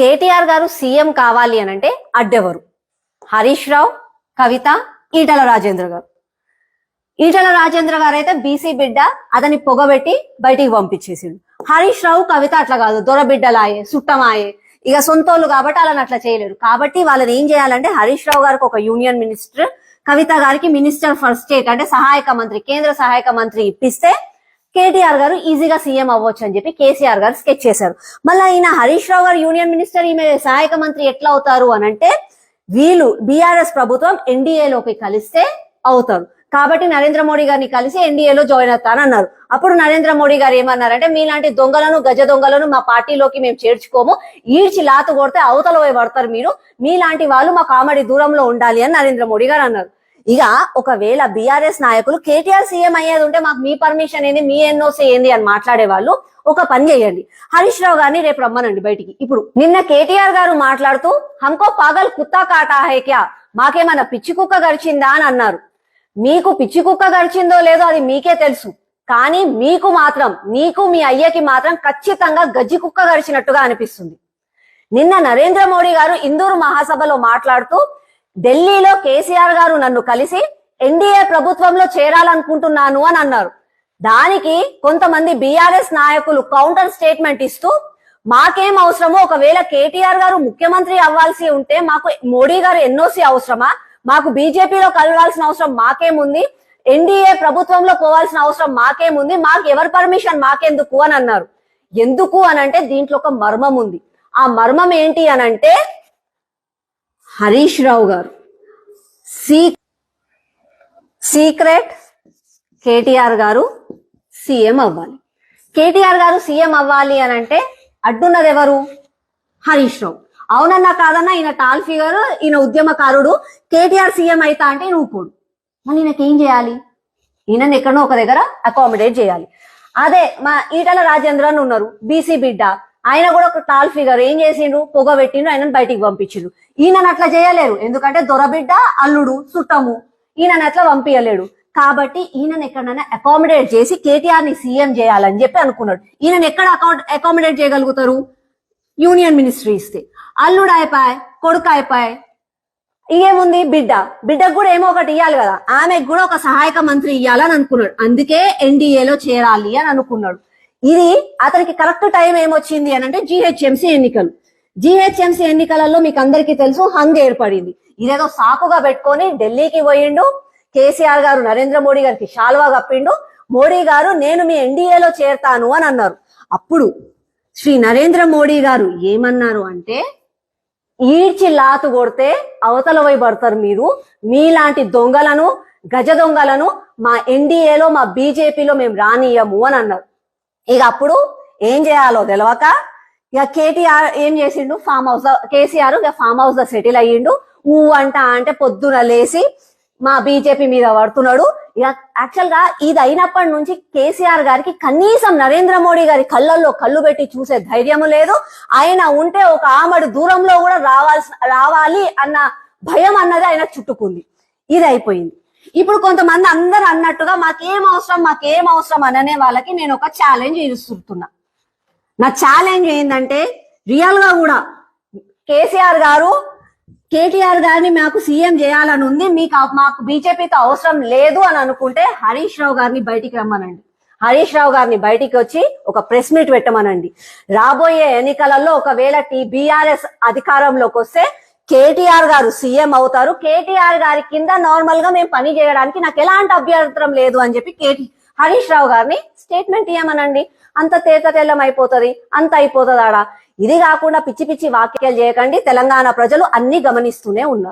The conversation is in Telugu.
కేటీఆర్ గారు సీఎం కావాలి అని అంటే అడ్డెవరు? హరీష్ రావు కవిత ఈటల రాజేంద్ర గారు. ఈటల రాజేంద్ర గారు అయితే బీసీ బిడ్డ అతని పొగబెట్టి బయటికి పంపించేసిండు. హరీష్ రావు కవిత అట్లా కాదు. దొరబిడ్డలాయే సుట్టమాయే. ఇక సొంతోళ్ళు కాబట్టి వాళ్ళని అట్లా చేయలేరు. కాబట్టి వాళ్ళని ఏం చేయాలంటే హరీష్ రావు గారికి ఒక యూనియన్ మినిస్టర్ కవిత గారికి మినిస్టర్ ఫర్ స్టేట్ అంటే సహాయక మంత్రి కేంద్ర సహాయక మంత్రి ఇప్పిస్తే కేటీఆర్ గారు ఈజీగా సీఎం అవ్వచ్చు అని చెప్పి కేసీఆర్ గారు స్కెచ్ చేశారు. మళ్ళీ ఈయన హరీష్ రావు గారు యూనియన్ మినిస్టర్ ఈమె సహాయక మంత్రి ఎట్లా అవుతారు అని అంటే వీళ్ళు బీఆర్ఎస్ ప్రభుత్వం ఎన్డీఏలోకి కలిస్తే అవుతారు. కాబట్టి నరేంద్ర మోడీ గారిని కలిసి ఎన్డీఏలో జాయిన్ అవుతానన్నారు అప్పుడు నరేంద్ర మోడీ గారు ఏమన్నారంటే మీలాంటి దొంగలను గజ దొంగలను మా పార్టీలోకి మేము చేర్చుకోము. ఈడ్చి లాత కొడితే అవతల పోయి పడతారు మీరు. మీలాంటి వాళ్ళు మా కామెడీ దూరంలో ఉండాలి అని నరేంద్ర మోడీ గారు అన్నారు. ఇక ఒకవేళ బీఆర్ఎస్ నాయకులు కేటీఆర్ సీఎం అయ్యేది ఉంటే మాకు మీ పర్మిషన్ ఏంది మీ ఎన్ఓసీ ఏంది అని మాట్లాడే వాళ్ళు ఒక పని చేయండి. హరీష్ రావు గారిని రేపు రమ్మనండి బయటికి. ఇప్పుడు నిన్న కేటీఆర్ గారు మాట్లాడుతూ హంకో పాగల్ కుత్తా కాటా హై క్యా? మాకేమన్నా పిచ్చి కుక్క గడిచిందా అని అన్నారు. మీకు పిచ్చి కుక్క గడిచిందో లేదో అది మీకే తెలుసు. కానీ మీకు మాత్రం నీకు మీ అయ్యకి మాత్రం ఖచ్చితంగా గజ్జి కుక్క గడిచినట్టుగా అనిపిస్తుంది. నిన్న నరేంద్ర మోడీ గారు ఇందూరు మహాసభలో మాట్లాడుతూ ఢిల్లీలో కేసీఆర్ గారు నన్ను కలిసి ఎన్డీఏ ప్రభుత్వంలో చేరాలనుకుంటున్నాను అని అన్నారు. దానికి కొంతమంది బీఆర్ఎస్ నాయకులు కౌంటర్ స్టేట్మెంట్ ఇస్తూ మాకేం అవసరమో ఒకవేళ కేటీఆర్ గారు ముఖ్యమంత్రి అవ్వాల్సి ఉంటే మాకు మోడీ గారు ఎన్ఓసి అవసరమా? మాకు బీజేపీలో కలవాల్సిన అవసరం మాకేముంది? ఎన్డీఏ ప్రభుత్వంలో పోవాల్సిన అవసరం మాకేముంది? మాకు ఎవరి పర్మిషన్ మాకెందుకు? అని అన్నారు. ఎందుకు? అనంటే దీంట్లో ఒక మర్మం ఉంది. ఆ మర్మం ఏంటి? అనంటే హరీష్ రావు గారు. సీ సీక్రెట్ కేటీఆర్ గారు సీఎం అవ్వాలి. కేటీఆర్ గారు సీఎం అవ్వాలి అని అంటే అడ్డున్నది ఎవరు? హరీష్ రావు. అవునన్నా కాదన్నా ఈయన టాల్ ఫిగర్ ఈయన ఉద్యమకారుడు. కేటీఆర్ సీఎం అయితా అంటే ఈయన ఊపుడు మళ్ళీ ఈయనకేం చేయాలి? ఈయనని ఎక్కడో ఒక దగ్గర అకామిడేట్ చేయాలి. అదే మా ఈటల రాజేంద్రన్ ఉన్నారు బీసీ బిడ్డ. ఆయన కూడా ఒక టాల్ ఫిగర్ ఏం చేసిండ్రు? పొగ పెట్టిండ్రు ఆయనను బయటికి పంపించిండ్రు ఈయనను అట్లా చేయలేరు. ఎందుకంటే దొరబిడ్డ అల్లుడు సుట్టము ఈయనను అట్లా పంపించలేడు కాబట్టి ఈయనను ఎక్కడైనా అకామిడేట్ చేసి కేటీఆర్ని సీఎం చేయాలని చెప్పి అనుకున్నాడు. ఈయనను ఎక్కడ అకౌంట్ అకామిడేట్ చేయగలుగుతారు? యూనియన్ మినిస్ట్రీ ఇస్తే. అల్లుడు అయిపోయి కొడుకు అయిపోయి ఏముంది బిడ్డ. బిడ్డకు కూడా ఏమో ఒకటి ఇవ్వాలి కదా. ఆమెకు కూడా ఒక సహాయక మంత్రి ఇవ్వాలని అనుకున్నాడు. అందుకే ఎన్డీఏలో చేరాలి అని అనుకున్నాడు. ఇది అతనికి కరెక్ట్ టైం ఏమొచ్చింది అని అంటే జిహెచ్ఎంసీ ఎన్నికలు. జిహెచ్ఎంసీ ఎన్నికలలో మీకు అందరికీ తెలుసు హంగ్ ఏర్పడింది. ఇదేదో సాకుగా పెట్టుకొని ఢిల్లీకి పోయిండు కేసీఆర్ గారు నరేంద్ర మోడీ గారికి షాల్వా కప్పిండు మోడీ గారు నేను మీ ఎన్డీఏలో చేరతాను అని అన్నారు. అప్పుడు శ్రీ నరేంద్ర మోడీ గారు ఏమన్నారు అంటే ఈడ్చి లాతు కొడితే అవతల పడతారు మీరు మీలాంటి దొంగలను గజ దొంగలను మా ఎన్డీఏలో మా బీజేపీలో మేము రానియము అని అన్నారు. ఇక అప్పుడు ఏం చేయాలో తెలియక ఇక కేటీఆర్ ఏం చేసిండు? ఫామ్ హౌస్ కేసీఆర్ ఇక ఫామ్ హౌస్లో సెటిల్ అయ్యిండు. ఊ అంట అంటే పొద్దున లేసి మా బీజేపీ మీద పడుతున్నాడు. ఇక యాక్చువల్గా ఇది అయినప్పటి నుంచి కేసీఆర్ గారికి కనీసం నరేంద్ర మోడీ గారి కళ్ళల్లో కళ్ళు పెట్టి చూసే ధైర్యము లేదు. ఆయన ఉంటే ఒక ఆమడు దూరంలో కూడా రావాల్సిన రావాలి అన్న భయం అన్నది ఆయన చుట్టుకుంది. ఇది అయిపోయింది. ఇప్పుడు కొంతమంది అందరు అన్నట్టుగా మాకేం అవసరం మాకేం అవసరం అననే వాళ్ళకి నేను ఒక ఛాలెంజ్ ఇస్తున్నా నా ఛాలెంజ్ ఏంటంటే రియల్గా కూడా కేసీఆర్ గారు కేటీఆర్ గారిని మాకు సీఎం చేయాలని ఉంది మీకు మాకు బీజేపీతో అవసరం లేదు అని అనుకుంటే హరీష్ రావు గారిని బయటికి రమ్మనండి. హరీష్ రావు గారిని బయటికి వచ్చి ఒక ప్రెస్ మీట్ పెట్టమనండి. రాబోయే ఎన్నికలలో ఒకవేళ టీ బీఆర్ఎస్ అధికారంలోకి వస్తే కేటీఆర్ గారు సీఎం అవుతారు. కేటీఆర్ గారి కింద నార్మల్గా మేము పని చేయడానికి నాకు ఎలాంటి అభ్యంతరం లేదు అని చెప్పి కేటీ హరీష్ రావు గారిని స్టేట్మెంట్ ఇవ్వమనండి అంత తేతతెల్లం అయిపోతుంది అంత అయిపోతుంది ఆడ ఇది కాకుండా పిచ్చి పిచ్చి వాక్యాలు చేయకండి. తెలంగాణ ప్రజలు అన్ని గమనిస్తూనే ఉన్నారు.